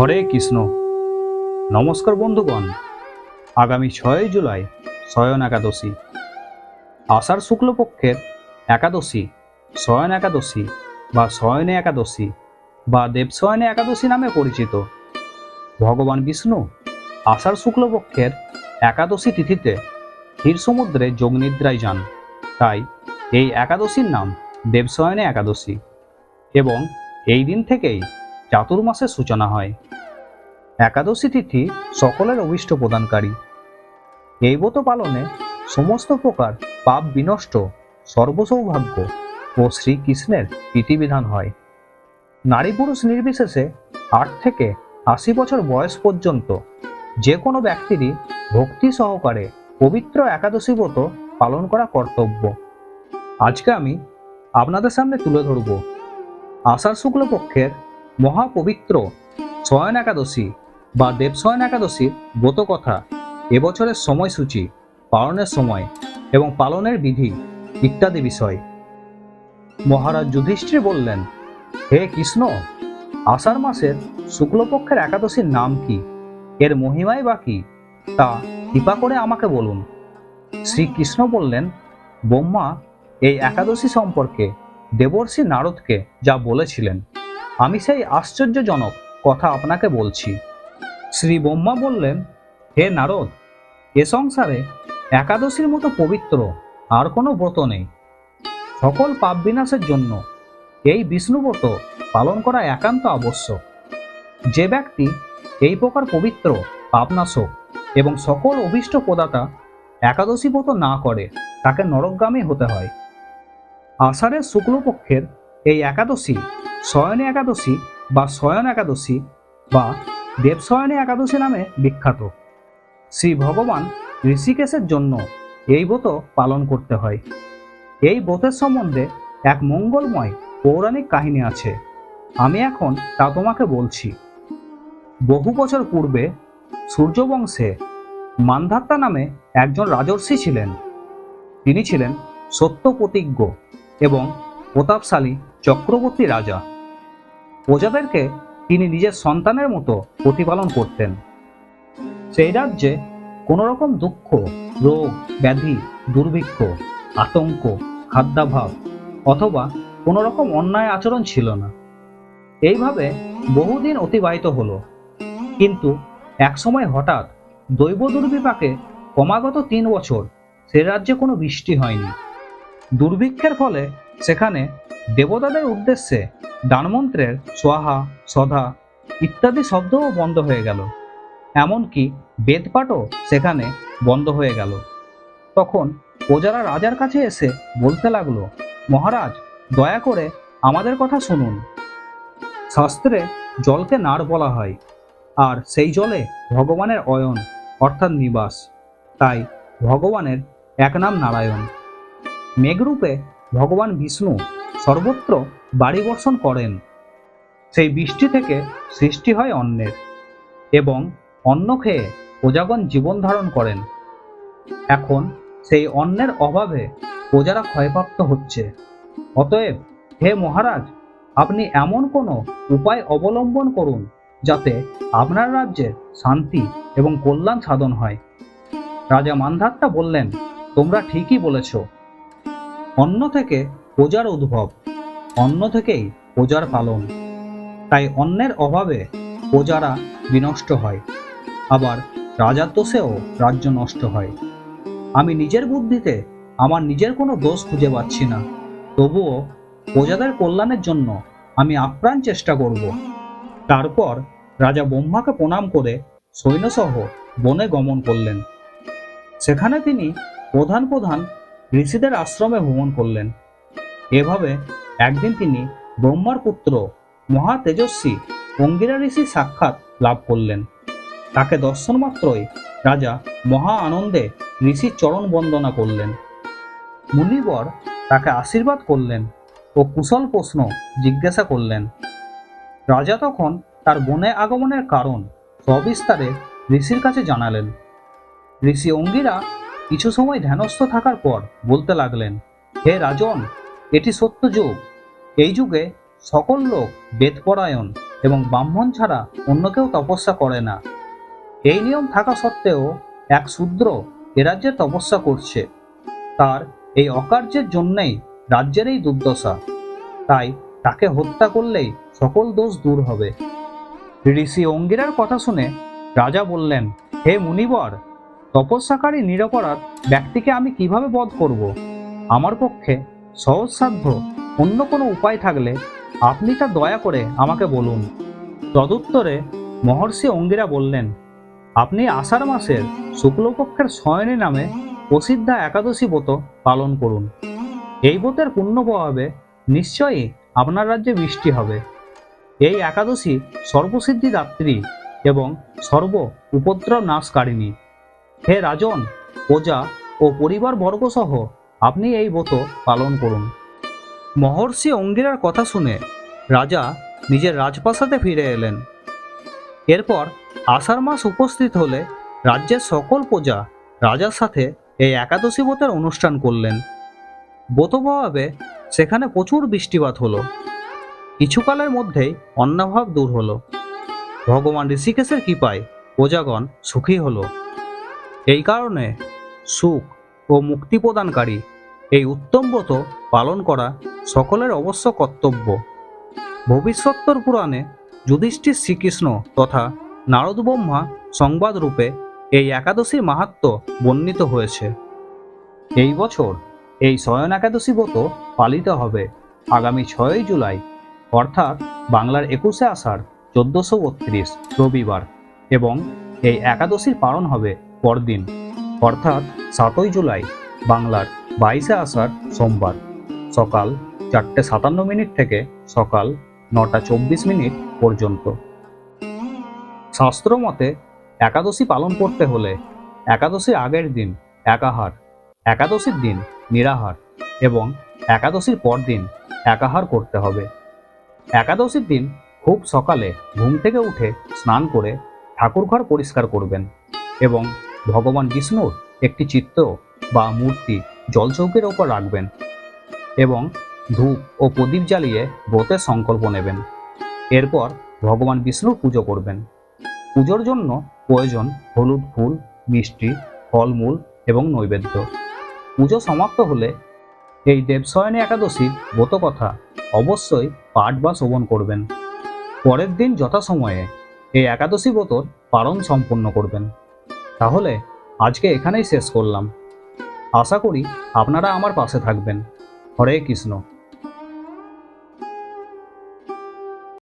হরে কৃষ্ণ। নমস্কার বন্ধুগণ। আগামী ছয়ই জুলাই শয়ন একাদশী। আষাঢ় শুক্লপক্ষের একাদশী, শয়ন একাদশী বা শয়নে একাদশী বা দেবশয়নে একাদশী নামে পরিচিত। ভগবান বিষ্ণু আষাঢ় শুক্লপক্ষের একাদশী তিথিতে ক্ষীর সমুদ্রে যোগনিদ্রায় যান। তাই এই একাদশীর নাম দেবশয়নে একাদশী এবং এই দিন থেকেই চাতুর্মাসের সূচনা হয়। একাদশী তিথি সকলের অভিষ্ট প্রদানকারী। এই ব্রত পালনে সমস্ত প্রকার পাপ বিনষ্ট, সর্বসৌভাগ্য ও শ্রীকৃষ্ণের প্রীতিবিধান হয়। নারী পুরুষ নির্বিশেষে আট থেকে আশি বছর বয়স পর্যন্ত যে কোনো ব্যক্তিরই ভক্তি সহকারে পবিত্র একাদশী ব্রত পালন করা কর্তব্য। আজকে আমি আপনাদের সামনে তুলে ধরব। আষাঢ় শুক্লপক্ষের মহাপবিত্র শয়ন একাদশী বা দেবশয়ন একাদশীর ব্রত কথা এবছরের সময়সূচি, পালনের সময় এবং পালনের বিধি ইত্যাদি বিষয়। মহারাজ যুধিষ্ঠির বললেন, হে কৃষ্ণ, আষাঢ় মাসের শুক্লপক্ষের একাদশীর নাম কি? এর মহিমাই বা কি? তা কৃপা করে আমাকে বলুন। শ্রীকৃষ্ণ বললেন, ব্রহ্মা, এই একাদশী সম্পর্কে দেবর্ষি নারদকে যা বলেছিলেন আমি সেই আশ্চর্যজনক কথা আপনাকে বলছি। শ্রী ব্রহ্মা বললেন, হে নারদ, এ সংসারে একাদশীর মতো পবিত্র আর কোনো ব্রত নেই। সকল পাপ বিনাশের জন্য এই বিষ্ণুব্রত পালন করা একান্ত আবশ্যক। যে ব্যক্তি এই প্রকার পবিত্র, পাপনাশক এবং সকল অভীষ্ট প্রদাতা একাদশী ব্রত না করে, তাকে নরকগামী হতে হয়। আষাঢ়ের শুক্লপক্ষের এই একাদশী শয়নী একাদশী বা শয়ন একাদশী বা দেবশয়নী একাদশী নামে বিখ্যাত। শ্রী ভগবান ঋষিকেশের জন্য এই ব্রত পালন করতে হয়। এই ব্রতের সম্বন্ধে এক মঙ্গলময় পৌরাণিক কাহিনী আছে। আমি এখন তা তোমাকে বলছি। বহু বছর পূর্বে সূর্যবংশে মান্ধাত্তা নামে একজন রাজর্ষি ছিলেন। তিনি ছিলেন সত্য প্রতিজ্ঞ এবং প্রতাপশালী চক্রবর্তী রাজা। প্রজাদেরকে তিনি নিজের সন্তানের মতো প্রতিপালন করতেন। সেই রাজ্যে কোনো রকম দুঃখ, রোগ, ব্যাধি, দুর্ভিক্ষ, আতঙ্ক, খাদ্যাভাব অথবা কোনো রকম অন্যায় আচরণ ছিল না। এইভাবে বহুদিন অতিবাহিত হলো। কিন্তু একসময় হঠাৎ দৈব দুর্বিপাকে ক্রমাগত তিন বছর সে রাজ্যে কোনো বৃষ্টি হয়নি। দুর্ভিক্ষের ফলে সেখানে দেবতাদের উদ্দেশ্যে দানমন্ত্রের সোহা, সধা ইত্যাদি শব্দও বন্ধ হয়ে গেল। এমনকি বেদপাঠও সেখানে বন্ধ হয়ে গেল। তখন প্রজারা রাজার কাছে এসে বলতে লাগল, মহারাজ, দয়া করে আমাদের কথা শুনুন। শাস্ত্রে জলকে নার বলা হয়, আর সেই জলে ভগবানের অয়ন, অর্থাৎ নিবাস। তাই ভগবানের এক নাম নারায়ণ। মেঘরূপে ভগবান বিষ্ণু সর্বত্র বাড়ি বর্ষণ করেন। সেই বৃষ্টি থেকে সৃষ্টি হয় অন্নের এবং অন্ন খেয়ে প্রজাগণ জীবন ধারণ করেন। এখন সেই অন্নের অভাবে প্রজারা ক্ষয়প্রাপ্ত হচ্ছে। অতএব হে মহারাজ, আপনি এমন কোনো উপায় অবলম্বন করুন যাতে আপনার রাজ্যের শান্তি এবং কল্যাণ সাধন হয়। রাজা মান্ধাত্তা বললেন, তোমরা ঠিকই বলেছ। অন্ন থেকে প্রজার উদ্ভব। অন্ন থেকেই প্রজার পালন। তাই অন্যের অভাবে প্রজারা বিনষ্ট হয়। আবার রাজার দোষেও রাজ্য নষ্ট হয়। আমি নিজের বুদ্ধিতে আমার নিজের কোনো দোষ খুঁজে পাচ্ছি না। তবুও প্রজাদের কল্যাণের জন্য আমি আপ্রাণ চেষ্টা করব। তারপর রাজা ব্রহ্মাকে প্রণাম করে সৈন্যসহ বনে গমন করলেন। সেখানে তিনি প্রধান প্রধান ঋষিদের আশ্রমে ভ্রমণ করলেন। এভাবে একদিন তিনি ব্রহ্মার পুত্র মহা তেজস্বী অঙ্গিরা ঋষি সাক্ষাৎ লাভ করলেন। তাকে দর্শন মাত্রই রাজা মহা আনন্দে ঋষির চরণ বন্দনা করলেন। মুনিবর তাকে আশীর্বাদ করলেন ও কুশল প্রশ্ন জিজ্ঞাসা করলেন। রাজা তখন তার বনে আগমনের কারণ সবিস্তারে ঋষির কাছে জানালেন। ঋষি অঙ্গিরা কিছু সময় ধ্যানস্থ থাকার পর বলতে লাগলেন, হে রাজন এটি সত্য যুগ। এই যুগে সকল লোক বেদপরায়ণ এবং ব্রাহ্মণ ছাড়া অন্য কেউ তপস্যা করে না। এই নিয়ম থাকা সত্ত্বেও এক শূদ্র এ রাজ্যে তপস্যা করছে। তার এই অকার্যের জন্যই রাজ্যের এই দুর্দশা। তাই তাকে হত্যা করলেই সকল দোষ দূর হবে। ঋষি অঙ্গিরার কথা শুনে রাজা বললেন, হে মুনিবর, তপস্যাকারী নিরপরাধ ব্যক্তিকে আমি কীভাবে বধ করব? আমার পক্ষে সহজসাধ্য। অন্য কোনো উপায় থাকলে আপনি তা দয়া করে আমাকে বলুন। তদুত্তরে মহর্ষি অঙ্গিরা বললেন, আপনি আষাঢ় মাসের শুক্লপক্ষের শয়নী নামে প্রসিদ্ধা একাদশী ব্রত পালন করুন। এই ব্রতের পুণ্য প্রভাবে নিশ্চয়ই আপনার রাজ্যে বৃষ্টি হবে। এই একাদশী সর্বসিদ্ধি দাত্রী এবং সর্ব উপদ্রব নাশকারিণী। হে রাজন, প্রজা ও পরিবার বর্গ সহ আপনি এই ব্রত পালন করুন। মহর্ষি অঙ্গিরার কথা শুনে রাজা নিজের রাজপ্রাসাদে ফিরে এলেন। এরপর আষাঢ় মাস উপস্থিত হলে রাজ্যের সকল প্রজা রাজার সাথে এই একাদশী ব্রতের অনুষ্ঠান করলেন। ব্রত প্রভাবে সেখানে প্রচুর বৃষ্টিপাত হলো। কিছুকালের মধ্যেই অন্নাভাব দূর হলো। ভগবান ঋষিকেশের কৃপায় প্রজাগণ সুখী হলো। এই কারণে সুখ ও মুক্তি প্রদানকারী এই উত্তম ব্রত পালন করা সকলের অবশ্য কর্তব্য। ভবিষ্যত্তর পুরাণে যুধিষ্ঠির শ্রীকৃষ্ণ তথা নারদ ব্রহ্মা সংবাদ রূপে এই একাদশীর মাহাত্ম বর্ণিত হয়েছে। এই বছর এই শয়ন একাদশী ব্রত পালিত হবে আগামী ছয়ই জুলাই, অর্থাৎ বাংলার একুশে আষাঢ় চোদ্দশো বত্রিশ রবিবার এবং এই একাদশীর পালন হবে পরদিন। অর্থাৎ সাতই জুলাই, বাংলার বাইশে আষাঢ় সোমবার। সকাল চারটে সাতান্ন মিনিট থেকে সকাল নটা চব্বিশ মিনিট পর্যন্ত। শাস্ত্র মতে একাদশী পালন করতে হলে একাদশীর আগের দিন একাহার, একাদশীর দিন নিরাহার এবং একাদশীর পর দিন একাহার করতে হবে। একাদশীর দিন খুব সকালে ঘুম থেকে উঠে স্নান করে ঠাকুরঘর পরিষ্কার করবেন এবং ভগবান বিষ্ণুর একটি চিত্র বা মূর্তি জলচৌকের ওপর রাখবেন এবং ধূপ ও প্রদীপ জ্বালিয়ে ব্রতের সংকল্প নেবেন। এরপর ভগবান বিষ্ণুর পুজো করবেন। পুজোর জন্য প্রয়োজন হলুদ ফুল, মিষ্টি, ফলমূল এবং নৈবেদ্য। পুজো সমাপ্ত হলে এই দেবশয়নী একাদশীর ব্রত কথা অবশ্যই পাঠ বা শ্রবণ করবেন। পরের দিন যথাসময়ে এই একাদশী ব্রতর পালন সম্পন্ন করবেন। তাহলে আজকে এখানেই শেষ করলাম। আশা করি আপনারা আমার পাশে থাকবেন। হরে কৃষ্ণ।